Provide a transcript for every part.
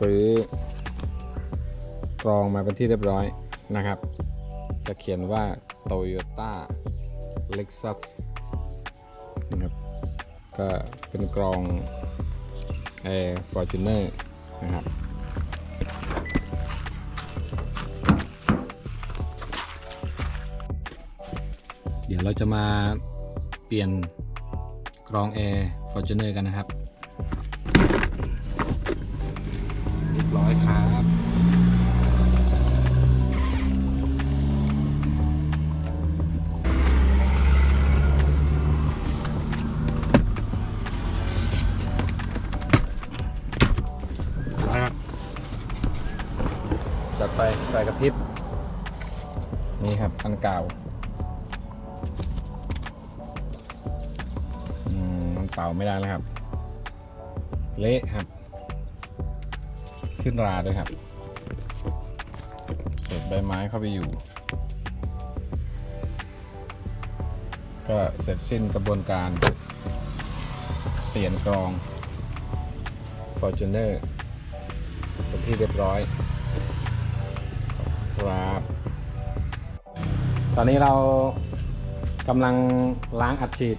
ซื้อกรองมาเป็นที่เรียบร้อยนะครับ จะเขียนว่า Toyota Lexus นะครับก็เป็นกรอง Air Fortuner นะครับเดี๋ยวเราจะมาเปลี่ยนกรอง Air Fortuner กันนะครับ บร้อยครับครับจัดไปใส่กระพริบ นี่ครับอันเก่าอืมมันเป่าไม่ได้แล้วครับ เละครับ ขึ้นราด้วยครับ เศษใบไม้เข้าไปอยู่ ก็เสร็จสิ้นกระบวนการเปลี่ยนกรอง Fortuner เป็นที่เรียบร้อย ครับ ตอนนี้เรากำลังล้างอัดฉีด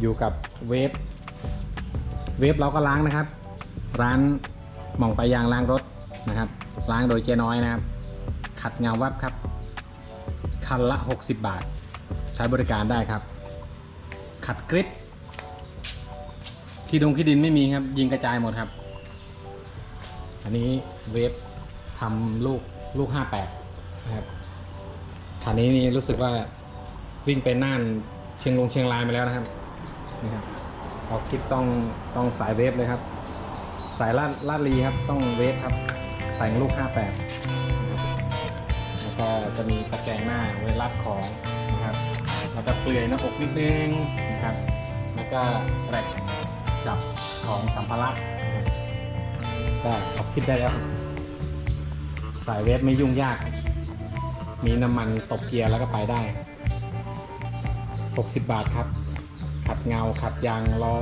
อยู่กับเวฟ เวฟเราก็ล้างนะครับ ร้าน หม่องไปยางล้างรถนะครับล้างโดยเจ๊น้อยนะครับ ขัดเงาวับครับ คันละ 60 บาท ใช้บริการได้ครับ ขัดกริปขี้ดงขี้ดินไม่มีครับ ยิงกระจายหมดครับ อันนี้เวฟทำลูกลูก 58 นะครับคันนี้นี่รู้สึกว่าวิ่งไปน่านเชียงรงเชียงรายมาแล้วนะครับนี่ครับออกคลิปต้องต้องสายเวฟเลยครับ สายลาดลาดลีครับ ต้องเวฟครับแต่งลูก 58 แล้วก็จะมีตะแกรงหน้าไว้รัดของนะครับ แล้วก็เปลือยหน้าอกนิดนึงนะครับ แล้วก็แรกจับของสัมภาระนะครับก็ออกคลิปได้แล้ว สายเวฟไม่ยุ่งยาก มีน้ำมันตบเกียร์แล้วก็ไปได้ 60 บาทครับ ขัดเงาขัดยางล้อ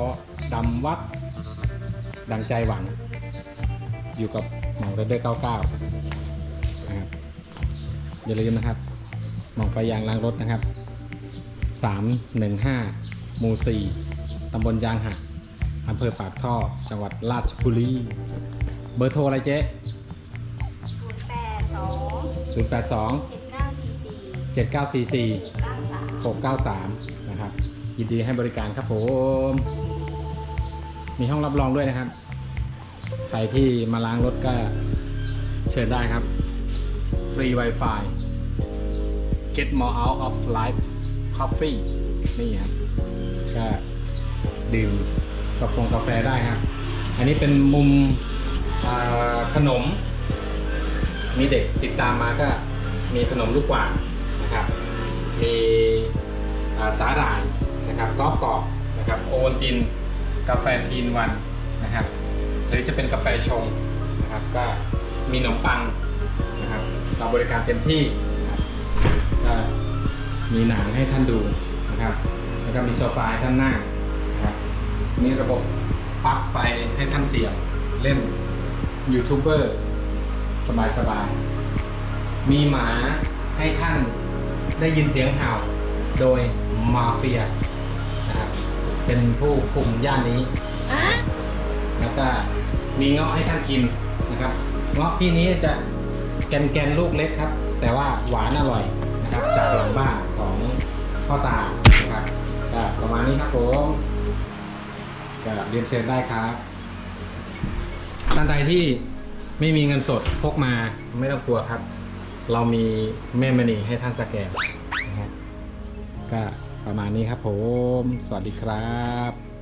ดำวับ ดังใจหวัง อยู่กับหมองเรเดอร์99นะครับอย่าลืมนะครับหมองไปยางล้างรถนะครับ 315หมู่4ตำบลยางหักอำเภอปากท่อ จังหวัดราชบุรี เบอร์โทรอะไรเจ๊ศูนย์แปดสอง082เจ็ดเก้าสี่สี่794เก้าสาม693 นะครับ ยินดีให้บริการครับผม มีห้องรับรองด้วยนะครับ ใครที่มาล้างรถก็เชิญได้ครับ ฟรี Wi-Fi get more out of life coffee นี่ครับ ก็ดื่มกาแฟกาแฟได้ครับ อันนี้เป็นมุมขนม มีเด็กติดตามมาก็มีขนมลูกกวาดนะครับ มีสาหร่ายนะครับกรอบกรอบนะครับ โอวัลติน กาแฟทีนวันนะครับ หรือจะเป็นกาแฟชงนะครับ ก็มีขนมปังนะครับ เราบริการเต็มที่นะครับก็มีหนังให้ท่านดูนะครับ แล้วก็มีโซฟาให้ท่านนั่งนะครับมีระบบปลั๊กไฟให้ท่านเสียบเล่นยูทูบเบอร์สบายๆ มีหมาให้ท่านได้ยินเสียงเห่าโดยมาเฟียนะครับ เป็นผู้คุมย่านนี้แล้วก็มีเงาะให้ท่านกินนะครับ เงาะที่นี้จะแกนๆลูกเล็กครับ แต่ว่าหวานอร่อยนะครับ จากหลังบ้านของพ่อตานะครับก็ประมาณนี้ครับผมก็เรียนเชิญได้ครับท่านใดที่ไม่มีเงินสดพกมาไม่ต้องกลัวครับ เรามีแม่มณีให้ท่านสแกนนะครับก็ ประมาณนี้ครับผม สวัสดีครับ